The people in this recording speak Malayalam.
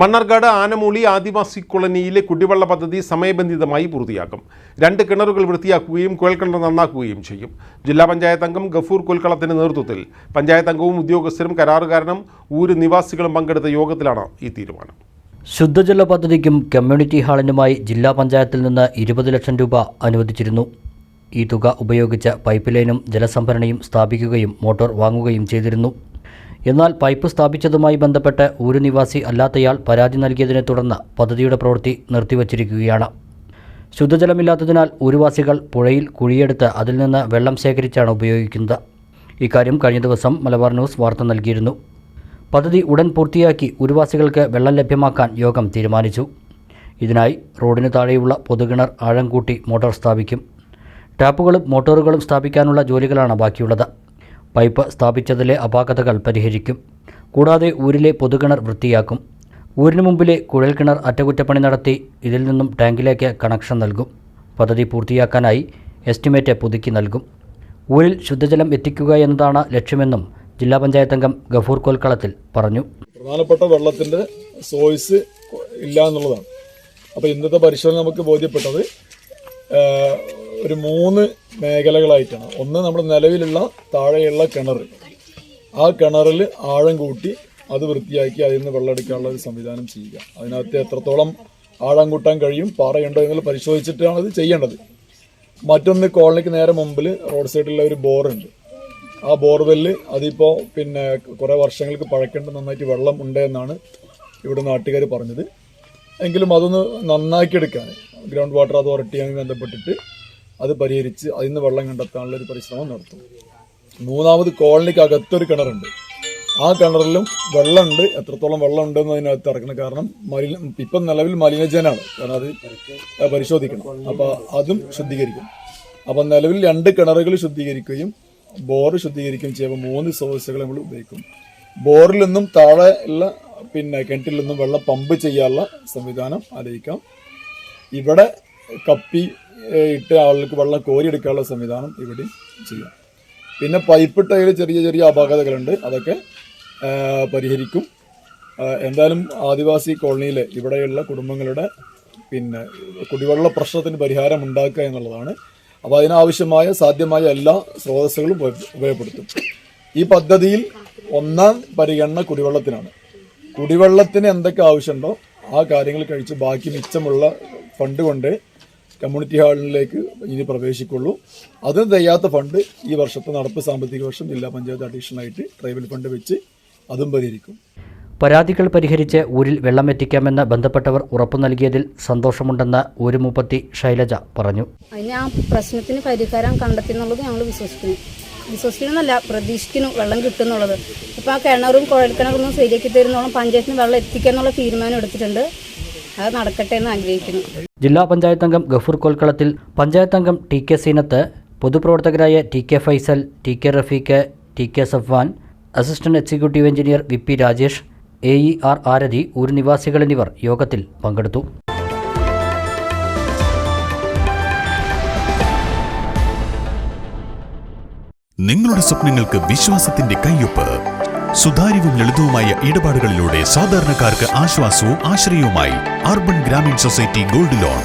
മണ്ണർക്കാട് ആനമൂളി ആദിവാസി കോളനിയിലെ കുടിവെള്ള പദ്ധതി സമയബന്ധിതമായി പൂർത്തിയാക്കും. രണ്ട് കിണറുകൾ വൃത്തിയാക്കുകയും കുഴൽക്കിണർ നന്നാക്കുകയും ചെയ്യും. ജില്ലാ പഞ്ചായത്ത് അംഗം ഗഫൂർ കൊൽക്കളത്തിന്റെ നേതൃത്വത്തിൽ പഞ്ചായത്ത് അംഗവും ഉദ്യോഗസ്ഥരും കരാറുകാരനും ഊര് നിവാസികളും പങ്കെടുത്ത യോഗത്തിലാണ് ഈ തീരുമാനം. ശുദ്ധജല പദ്ധതിക്കും കമ്മ്യൂണിറ്റി ഹാളിനുമായി ജില്ലാ പഞ്ചായത്തിൽ നിന്ന് ഇരുപത് ലക്ഷം രൂപ അനുവദിച്ചിരുന്നു. ഈ തുക ഉപയോഗിച്ച് പൈപ്പ് ലൈനും ജലസംഭരണിയും സ്ഥാപിക്കുകയും മോട്ടോർ വാങ്ങുകയും ചെയ്തിരുന്നു. എന്നാൽ പൈപ്പ് സ്ഥാപിച്ചതുമായി ബന്ധപ്പെട്ട് ഒരു നിവാസി അല്ലാത്തയാൾ പരാതി നൽകിയതിനെ തുടർന്ന് പദ്ധതിയുടെ പ്രവൃത്തി നിർത്തിവച്ചിരിക്കുകയാണ്. ശുദ്ധജലമില്ലാത്തതിനാൽ ഊരുവാസികൾ പുഴയിൽ കുഴിയെടുത്ത് അതിൽ നിന്ന് വെള്ളം ശേഖരിച്ചാണ് ഉപയോഗിക്കുന്നത്. ഇക്കാര്യം കഴിഞ്ഞ ദിവസം മലബാർ ന്യൂസ് വാർത്ത നൽകിയിരുന്നു. പദ്ധതി ഉടൻ പൂർത്തിയാക്കി ഉരുവാസികൾക്ക് വെള്ളം ലഭ്യമാക്കാൻ യോഗം തീരുമാനിച്ചു. ഇതിനായി റോഡിന് താഴെയുള്ള പൊതുകിണർ ആഴം കൂട്ടി മോട്ടോർ സ്ഥാപിക്കും. ടാപ്പുകളും മോട്ടോറുകളും സ്ഥാപിക്കാനുള്ള ജോലികളാണ് ബാക്കിയുള്ളത്. പൈപ്പ് സ്ഥാപിച്ചതിലെ അപാകതകൾ പരിഹരിക്കും. കൂടാതെ ഊരിലെ പൊതുകിണർ വൃത്തിയാക്കും. ഊരിനു മുമ്പിലെ കുഴൽക്കിണർ അറ്റകുറ്റപ്പണി നടത്തി ഇതിൽ നിന്നും ടാങ്കിലേക്ക് കണക്ഷൻ നൽകും. പദ്ധതി പൂർത്തിയാക്കാനായി എസ്റ്റിമേറ്റ് പുതുക്കി നൽകും. ഊരിൽ ശുദ്ധജലം എത്തിക്കുക എന്നതാണ് ലക്ഷ്യമെന്നും ജില്ലാ പഞ്ചായത്ത് അംഗം ഗഫൂർ കൊൽക്കളത്തിൽ പറഞ്ഞു. പ്രധാനപ്പെട്ട വെള്ളത്തിന്റെ സോഴ്സ് ഇല്ല എന്നുള്ളതാണ് അപ്പോൾ ഇന്നത്തെ പരിശോധന നമുക്ക് ബോധ്യപ്പെട്ടത് ഒരു മൂന്ന് മേഖലകളായിട്ടാണ്. ഒന്ന് നമ്മുടെ നിലവിലുള്ള താഴെയുള്ള കിണർ. ആ കിണറിൽ ആഴം കൂട്ടി അത് വൃത്തിയാക്കി അതിൽ നിന്ന് വെള്ളം എടുക്കാനുള്ള ഒരു സംവിധാനം ചെയ്യുക. അതിനകത്ത് എത്രത്തോളം ആഴം കൂട്ടാൻ കഴിയും പാറയുണ്ടോ എന്നുള്ളത് പരിശോധിച്ചിട്ടാണ് അത് ചെയ്യേണ്ടത്. മറ്റൊന്ന് കോളനിക്ക് നേരെ മുമ്പിൽ റോഡ് സൈഡിലുള്ള ഒരു ബോറുണ്ട്. ആ ബോർവെല്ല് അതിപ്പോൾ പിന്നെ കുറേ വർഷങ്ങൾക്ക് പഴക്കേണ്ട നന്നായിട്ട് വെള്ളം ഉണ്ട് എന്നാണ് ഇവിടെ നാട്ടുകാർ പറഞ്ഞത്. എങ്കിലും അതൊന്ന് നന്നാക്കിയെടുക്കാൻ ഗ്രൗണ്ട് വാട്ടർ അതോറിറ്റിയുമായി ബന്ധപ്പെട്ടിട്ട് അത് പരിഹരിച്ച് അതിൽ നിന്ന് വെള്ളം കണ്ടെത്താനുള്ള ഒരു പരിശ്രമം നടത്തും. മൂന്നാമത് കോളനിക്ക് അകത്തൊരു കിണറുണ്ട്. ആ കിണറിലും വെള്ളമുണ്ട്. എത്രത്തോളം വെള്ളം ഉണ്ടെന്ന് അതിനകത്ത് ഇറക്കണം കാരണം മലിന ഇപ്പം നിലവിൽ മലിനജനാണ് കാരണം അത് പരിശോധിക്കണം. അപ്പോൾ അതും ശുദ്ധീകരിക്കും. അപ്പം നിലവിൽ രണ്ട് കിണറുകൾ ശുദ്ധീകരിക്കുകയും ബോർ ശുദ്ധീകരിക്കുകയും ചെയ്യുമ്പോൾ മൂന്ന് സോഴ്സുകൾ നമ്മൾ ഉപയോഗിക്കും. ബോറിൽ നിന്നും താഴെ ഉള്ള പിന്നെ കിണറ്റിൽ നിന്നും വെള്ളം പമ്പ് ചെയ്യാനുള്ള സംവിധാനം ആലോചിക്കാം. ഇവിടെ കപ്പി ഇട്ട് ആളുകൾക്ക് വെള്ളം കോരിയെടുക്കാനുള്ള സംവിധാനം ഇവിടെ ചെയ്യാം. പിന്നെ പൈപ്പ് ഇട്ടതിൽ ചെറിയ ചെറിയ അപാകതകളുണ്ട്. അതൊക്കെ പരിഹരിക്കും. എന്തായാലും ആദിവാസി കോളനിയിലെ ഇവിടെയുള്ള കുടുംബങ്ങളുടെ പിന്നെ കുടിവെള്ള പ്രശ്നത്തിന് പരിഹാരം ഉണ്ടാക്കുക എന്നുള്ളതാണ്. അപ്പോൾ അതിനാവശ്യമായ സാധ്യമായ എല്ലാ സ്രോതസ്സുകളും ഉപ- ഉപയോഗപ്പെടുത്തും. ഈ പദ്ധതിയിൽ ഒന്നാം പരിഗണന കുടിവെള്ളത്തിനാണ്. കുടിവെള്ളത്തിന് എന്തൊക്കെ ആവശ്യമുണ്ടോ ആ കാര്യങ്ങൾ കഴിച്ച് ബാക്കി മിച്ചമുള്ള ഫണ്ട് കൊണ്ട് കമ്മ്യൂണിറ്റി ഹാളിലേക്ക് ഇനി പ്രവേശിക്കുള്ളൂ. അതിന് തികയാത്ത ഫണ്ട് ഈ വർഷത്തെ നടപ്പ് സാമ്പത്തിക വർഷം ജില്ലാ പഞ്ചായത്ത് അഡീഷണലായിട്ട് ട്രൈബൽ ഫണ്ട് വെച്ച് അതും പരിഹരിക്കും. പരാതികൾ പരിഹരിച്ച് ഊരിൽ വെള്ളം എത്തിക്കാമെന്ന് ബന്ധപ്പെട്ടവർ ഉറപ്പു നൽകിയതിൽ സന്തോഷമുണ്ടെന്ന് ഊര് മുപ്പത്തി ശൈലജ പറഞ്ഞു. അതിന് ആ പ്രശ്നത്തിന് പരിഹാരം കണ്ടെത്തി എന്നുള്ളത് ഞങ്ങൾ വിശ്വസിക്കുന്നു. വിശ്വസിക്കുന്നല്ല പ്രതീക്ഷിക്കുന്നു വെള്ളം കിട്ടുന്നുള്ളത് ഇപ്പോൾ ആ കിണറും കുഴൽക്കിണറൊന്നും ശരിയാക്കി തരുന്നോളം പഞ്ചായത്തിന് വെള്ളം എത്തിക്കാന്നുള്ള തീരുമാനം എടുത്തിട്ടുണ്ട്. അത് നടക്കട്ടെ എന്ന് ആഗ്രഹിക്കുന്നു. ജില്ലാ പഞ്ചായത്ത് അംഗം ഗഫൂർ കൊൽക്കളത്തിൽ പഞ്ചായത്ത് അംഗം T K Seenath പൊതുപ്രവർത്തകരായ T K Faisal T K Rafeeq T K Safwan assistant executive engineer V P Rajesh A E R Arathi ഊരു നിവാസികൾ എന്നിവർ യോഗത്തിൽ പങ്കെടുത്തു. നിങ്ങളുടെ സ്വപ്നങ്ങൾക്ക് വിശ്വാസത്തിന്റെ കയ്യൊപ്പ് സുതാര്യവും ലളിതവുമായ ഇടപാടുകളിലൂടെ സാധാരണക്കാർക്ക് ആശ്വാസവും ആശ്രയവുമായി urban Grameen society gold loan.